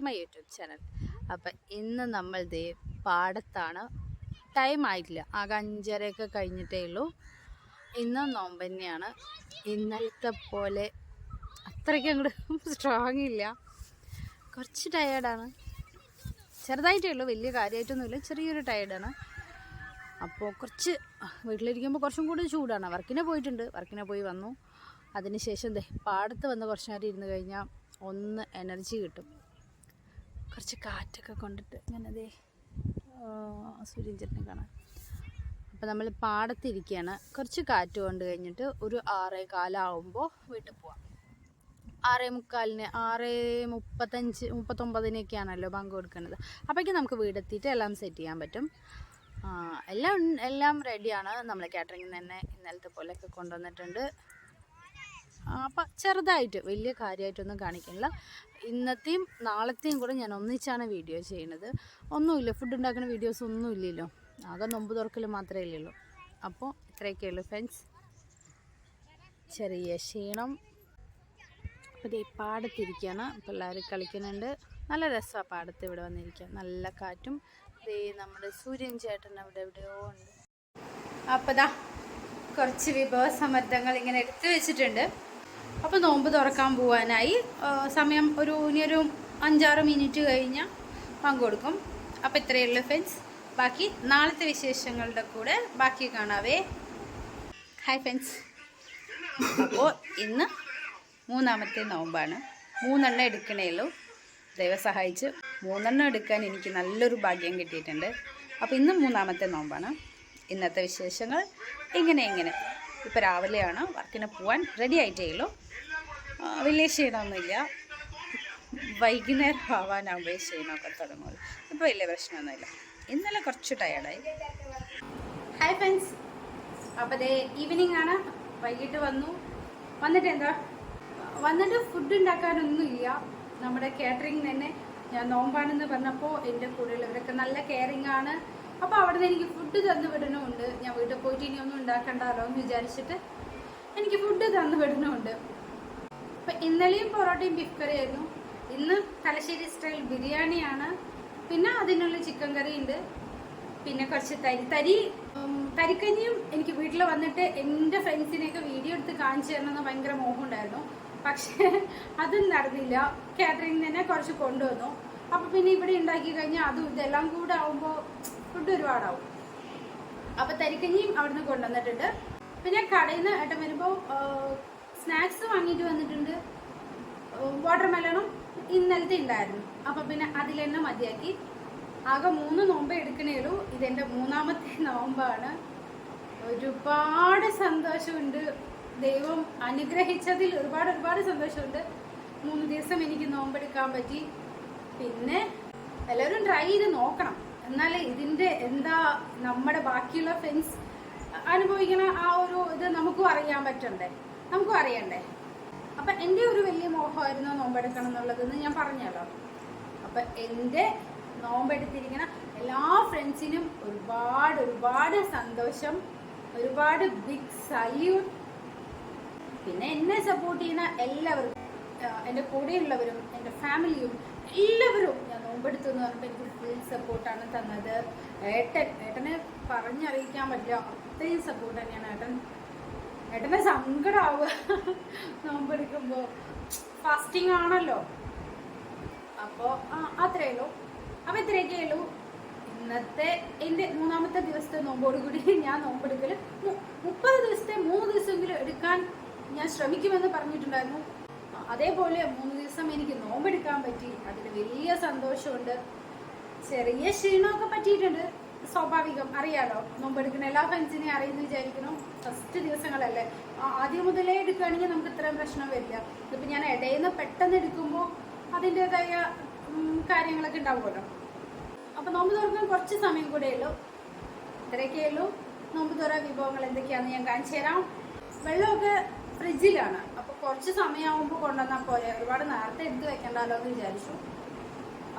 To my YouTube channel. അപ്പം ഇന്ന് നമ്മൾ ദേ പാടത്താണ്. ടൈം ആയിട്ടില്ല. ആകെ അഞ്ചരയൊക്കെ കഴിഞ്ഞിട്ടേ ഉള്ളൂ. ഇന്നും നോമ്പ് തന്നെയാണ്. ഇന്നലത്തെ പോലെ അത്രയ്ക്ക് അങ്ങോട്ട് സ്ട്രോങ് ഇല്ല. കുറച്ച് ടയേർഡാണ് ചെറുതായിട്ടേ ഉള്ളൂ. വലിയ കാര്യമായിട്ടൊന്നുമില്ല ചെറിയൊരു ടയേർഡാണ് അപ്പോൾ കുറച്ച് വീട്ടിലിരിക്കുമ്പോൾ കുറച്ചും കൂടി ചൂടാണ്. വർക്കിനെ പോയിട്ടുണ്ട്. വർക്കിനെ പോയി വന്നു. അതിനുശേഷം പാടത്ത് വന്ന് കുറച്ച് നേരം ഇരുന്ന് കഴിഞ്ഞാൽ ഒന്ന് എനർജി കിട്ടും. കുറച്ച് കാറ്റൊക്കെ കൊണ്ടിട്ട് ഇങ്ങനെ ദേ സൂര്യൻ ചേട്ടനെ കാണാൻ. അപ്പോൾ നമ്മൾ പാടത്തിരിക്കുകയാണ് കുറച്ച് കാറ്റ് കൊണ്ട് കഴിഞ്ഞിട്ട് ഒരു ആറേ കാലാവുമ്പോൾ വീട്ടിൽ പോവാം. ആറേ മുക്കാലിന് ആറേ മുപ്പത്തഞ്ച് മുപ്പത്തൊമ്പതിനൊക്കെയാണല്ലോ പങ്ക് കൊടുക്കുന്നത്. അപ്പോഴേക്കും നമുക്ക് വീടെത്തിയിട്ട് എല്ലാം സെറ്റ് ചെയ്യാൻ പറ്റും. എല്ലാം എല്ലാം റെഡിയാണ് നമ്മൾ കാറ്ററിംഗിൽ തന്നെ ഇന്നലത്തെ പോലെയൊക്കെ കൊണ്ടുവന്നിട്ടുണ്ട്. അപ്പം ചെറുതായിട്ട് വലിയ കാര്യമായിട്ടൊന്നും കാണിക്കുന്നില്ല. ഇന്നത്തെയും നാളത്തെയും കൂടെ ഞാൻ ഒന്നിച്ചാണ് വീഡിയോ ചെയ്യുന്നത് ഒന്നുമില്ല ഫുഡ് ഉണ്ടാക്കുന്ന വീഡിയോസ് ഒന്നും ഇല്ലല്ലോ. ആകെ നൊമ്പ് തുറക്കൽ മാത്രമേ ഇല്ലല്ലോ. അപ്പോൾ ഇത്രയൊക്കെ ഉള്ളൂ ഫ്രണ്ട്സ് ചെറിയ ക്ഷീണം. അപ്പോൾ ദേ പാടത്തിരിക്കുകയാണ് പിള്ളേർ കളിക്കുന്നുണ്ട്. നല്ല രസമാണ് പാടത്ത് ഇവിടെ വന്നിരിക്കുക നല്ല കാറ്റും. ദേ നമ്മുടെ സൂര്യൻ ചേട്ടൻ അവിടെ എവിടെയോ ഉണ്ട്. അപ്പോൾ ദാ കുറച്ച് വിഭവ സമ്മർദ്ദങ്ങൾ ഇങ്ങനെ എടുത്തു വെച്ചിട്ടുണ്ട്. അപ്പോൾ നോമ്പ് തുറക്കാൻ പോകാനായി സമയം ഒരു ഇനിയൊരു അഞ്ചാറ് മിനിറ്റ് കഴിഞ്ഞാൽ പങ്കുകൊടുക്കും അപ്പോൾ ഇത്രയേ ഉള്ളൂ ഫ്രണ്ട്സ് ബാക്കി നാളത്തെ വിശേഷങ്ങളുടെ കൂടെ ബാക്കി കാണാവേ. ഹായ് ഫ്രണ്ട്സ് അപ്പോൾ ഇന്ന് മൂന്നാമത്തെ നോമ്പാണ്. മൂന്നെണ്ണം എടുക്കണേ ഉള്ളൂ. ദൈവം സഹായിച്ച് മൂന്നെണ്ണം എടുക്കാൻ എനിക്ക് നല്ലൊരു ഭാഗ്യം കിട്ടിയിട്ടുണ്ട്. അപ്പോൾ ഇന്ന് മൂന്നാമത്തെ നോമ്പാണ്. ഇന്നത്തെ വിശേഷങ്ങൾ എങ്ങനെ എങ്ങനെ ഇപ്പോൾ രാവിലെയാണ് വർക്കിന് പോകാൻ റെഡി ആയിട്ടേ ഉള്ളൂ. വലിയ ക്ഷീണമൊന്നുമില്ല. വൈകുന്നേരം ആവാനാകുമ്പോൾ ക്ഷീണമൊക്കെ തുടങ്ങുള്ളൂ. ഇപ്പോൾ വലിയ പ്രശ്നമൊന്നുമില്ല. ഇന്നലെ കുറച്ച് ടയർഡായി ഹായ് ഫ്രണ്ട്സ് അപ്പോൾ ദേ ഈവനിങ് ആണ്. വൈകിട്ട് വന്നു. വന്നിട്ട് എന്താ? വന്നിട്ട് ഫുഡ് ഉണ്ടാക്കാനൊന്നുമില്ല. നമ്മുടെ കാറ്ററിംഗ് തന്നെ ഞാൻ നോമ്പാണെന്ന് പറഞ്ഞപ്പോൾ എന്റെ കൂടെയുള്ളവരൊക്കെ നല്ല കെയറിങ് ആണ്. അപ്പോൾ അവിടെ നിന്ന് എനിക്ക് ഫുഡ് തന്നു വിടണമുണ്ട്. ഞാൻ വീട്ടിൽ പോയിട്ട് ഇനിയൊന്നും ഉണ്ടാക്കണ്ടല്ലോ എന്ന് വിചാരിച്ചിട്ട് എനിക്ക് ഫുഡ് തന്നു വിടണമുണ്ട്. അപ്പം ഇന്നലെയും പൊറോട്ടയും ബീഫ് കറിയായിരുന്നു. ഇന്ന് തലശ്ശേരി സ്റ്റൈൽ ബിരിയാണിയാണ്. പിന്നെ അതിനുള്ള ചിക്കൻ കറി ഉണ്ട്. പിന്നെ കുറച്ച് തരി തരി തരിക്കഞ്ഞിയും എനിക്ക് വീട്ടിൽ വന്നിട്ട് എന്റെ ഫ്രണ്ട്സിനെയൊക്കെ വീഡിയോ എടുത്ത് കാണിച്ചു തരണമെന്ന് ഭയങ്കര മോഹമുണ്ടായിരുന്നു പക്ഷേ അതും നടന്നില്ല. കാറ്ററിംഗ് തന്നെ കുറച്ച് കൊണ്ടുവന്നു. അപ്പൊ പിന്നെ ഇവിടെ ഉണ്ടാക്കി കഴിഞ്ഞാൽ അതും ഇതെല്ലാം കൂടെ ആവുമ്പോൾ ഫുഡ് ഒരുപാടാവും. അപ്പൊ തരിക്കഞ്ഞിയും അവിടുന്ന് കൊണ്ടുവന്നിട്ടുണ്ട്. പിന്നെ കടയിൽ നിന്ന് ഏട്ടൻ വരുമ്പോൾ വാങ്ങിയിട്ട് വന്നിട്ടുണ്ട്. വാട്ടർ മെലണും ഇന്നലത്തെ ഉണ്ടായിരുന്നു. അപ്പം പിന്നെ അതിൽ തന്നെ മതിയാക്കി. ആകെ മൂന്ന് നോമ്പ് എടുക്കണേലൂ ഇതെന്റെ മൂന്നാമത്തെ നോമ്പാണ്. ഒരുപാട് സന്തോഷമുണ്ട്. ദൈവം അനുഗ്രഹിച്ചതിൽ ഒരുപാട് ഒരുപാട് സന്തോഷമുണ്ട്. മൂന്ന് ദിവസം എനിക്ക് നോമ്പെടുക്കാൻ പറ്റി. പിന്നെ എല്ലാവരും ട്രൈ ചെയ്ത് നോക്കണം. എന്നാൽ ഇതിന്റെ എന്താ നമ്മുടെ ബാക്കിയുള്ള ഫ്രണ്ട്സ് അനുഭവിക്കുന്ന ആ ഒരു ഇത് നമുക്കും അറിയാൻ പറ്റണ്ടേ? നമുക്കും അറിയണ്ടേ? അപ്പം എന്റെ ഒരു വലിയ മോഹമായിരുന്നു നോമ്പെടുക്കണം എന്നുള്ളതെന്ന് ഞാൻ പറഞ്ഞല്ലോ. അപ്പം എന്റെ നോമ്പെടുത്തിരിക്കുന്ന എല്ലാ ഫ്രണ്ട്സിനും ഒരുപാട് ഒരുപാട് സന്തോഷം ഒരുപാട് ബിഗ് സല്യൂട്ട് പിന്നെ എന്നെ സപ്പോർട്ട് ചെയ്യുന്ന എല്ലാവർക്കും എന്റെ കൂടെയുള്ളവരും എന്റെ ഫാമിലിയും എല്ലാവരും ഞാൻ നോമ്പെടുത്തു എന്ന് പറഞ്ഞപ്പോൾ എനിക്ക് ഫുൾ സപ്പോർട്ടാണ് തന്നത്. ഏട്ടൻ ഏട്ടനെ പറഞ്ഞറിയിക്കാൻ പറ്റില്ല. അത്രയും സപ്പോർട്ട് തന്നെയാണ് ഏട്ടൻ ഏട്ടനെ സങ്കടമാവുക നോമ്പെടുക്കുമ്പോൾ ഫാസ്റ്റിംഗ് ആണല്ലോ. അപ്പോൾ അത്രയേ അപ്പോൾ ഇത്രയൊക്കെ ഉള്ളൂ. ഇന്നത്തെ എന്റെ മൂന്നാമത്തെ ദിവസത്തെ നോമ്പോട് കൂടി ഞാൻ നോമ്പെടുക്കൽ മുപ്പത് ദിവസത്തെ മൂന്ന് ദിവസമെങ്കിലും എടുക്കാൻ ഞാൻ ശ്രമിക്കുമെന്ന് പറഞ്ഞിട്ടുണ്ടായിരുന്നു. അതേപോലെ മൂന്ന് ദിവസം എനിക്ക് നോമ്പെടുക്കാൻ പറ്റി. അതിന് വലിയ സന്തോഷമുണ്ട്. ചെറിയ ക്ഷീണമൊക്കെ പറ്റിയിട്ടുണ്ട്. സ്വാഭാവികം. അറിയാലോ? നോമ്പെടുക്കുന്ന എല്ലാ ഫ്രണ്ട്സിനെയും അറിയുന്നു വിചാരിക്കണം ഫസ്റ്റ് ദിവസങ്ങളല്ലേ. ആദ്യം മുതലേ എടുക്കുകയാണെങ്കിൽ നമുക്ക് ഇത്രയും പ്രശ്നം വരില്ല. ഇതിപ്പോൾ ഞാൻ ഇടയിൽ നിന്ന് പെട്ടെന്ന് എടുക്കുമ്പോൾ അതിന്റെതായ കാര്യങ്ങളൊക്കെ ഉണ്ടാവുമല്ലോ. അപ്പോൾ നോമ്പ് തുറക്കാൻ കുറച്ച് സമയം കൂടെ ഉള്ളൂ. ഇത്രയൊക്കെ ഉള്ളൂ. നോമ്പ് തുറ വിഭവങ്ങൾ എന്തൊക്കെയാണെന്ന് ഞാൻ കാണിച്ചു തരാം. വെള്ളമൊക്കെ ഫ്രിഡ്ജിലാണ് അപ്പോൾ കുറച്ച് സമയമാകുമ്പോൾ കൊണ്ടുവന്നാൽ പോലെ ഒരുപാട് നേരത്തെ എടുത്ത് വെക്കണ്ടല്ലോ എന്ന് വിചാരിച്ചു.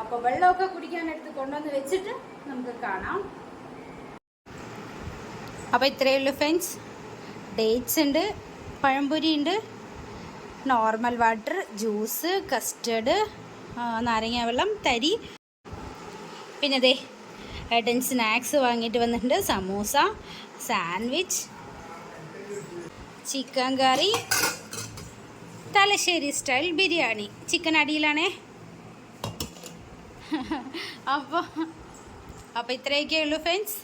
അപ്പോൾ വെള്ളമൊക്കെ കുടിക്കാൻ എടുത്ത് കൊണ്ടുവന്ന് വെച്ചിട്ട് നമുക്ക് കാണാം. അപ്പോൾ ഇത്രയേ ഉള്ളൂ ഫ്രണ്ട്സ് ഡേറ്റ്സ് ഉണ്ട് പഴംപൊരി ഉണ്ട് നോർമൽ വാട്ടർ ജ്യൂസ് നാരങ്ങാവെള്ളം നാരങ്ങ വെള്ളം തരി. പിന്നെ ദേ ഏട്ടൻ സ്നാക്സ് വാങ്ങിയിട്ട് വന്നിട്ടുണ്ട്. Samosa sandwich chicken curry Thalassery style biryani. Chicken അടിയിലാണേ. അപ്പോൾ അപ്പോൾ ഇത്രയൊക്കെ ഉള്ളൂ ഫ്രണ്ട്സ്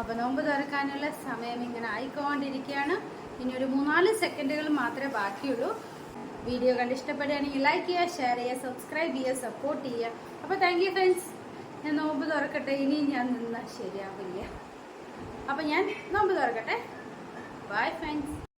അപ്പോൾ നോമ്പ് തുറക്കാനുള്ള സമയം ഇങ്ങനെ ആയിക്കൊണ്ടിരിക്കുകയാണ്. ഇനി ഒരു മൂന്നാൽ സെക്കൻഡുകൾ മാത്രമേ ബാക്കിയുള്ളൂ. വീഡിയോ കണ്ട് ഇഷ്ടപ്പെടുകയാണെങ്കിൽ ലൈക്ക് ചെയ്യുക ഷെയർ ചെയ്യുക സബ്സ്ക്രൈബ് ചെയ്യുക സപ്പോർട്ട് ചെയ്യുക. അപ്പോൾ താങ്ക് യു ഫ്രണ്ട്സ് ഞാൻ നോമ്പ് തുറക്കട്ടെ ഇനി ഞാൻ നിന്നാൽ ശരിയാവില്ല. അപ്പോൾ ഞാൻ നോമ്പ് തുറക്കട്ടെ. Bye friends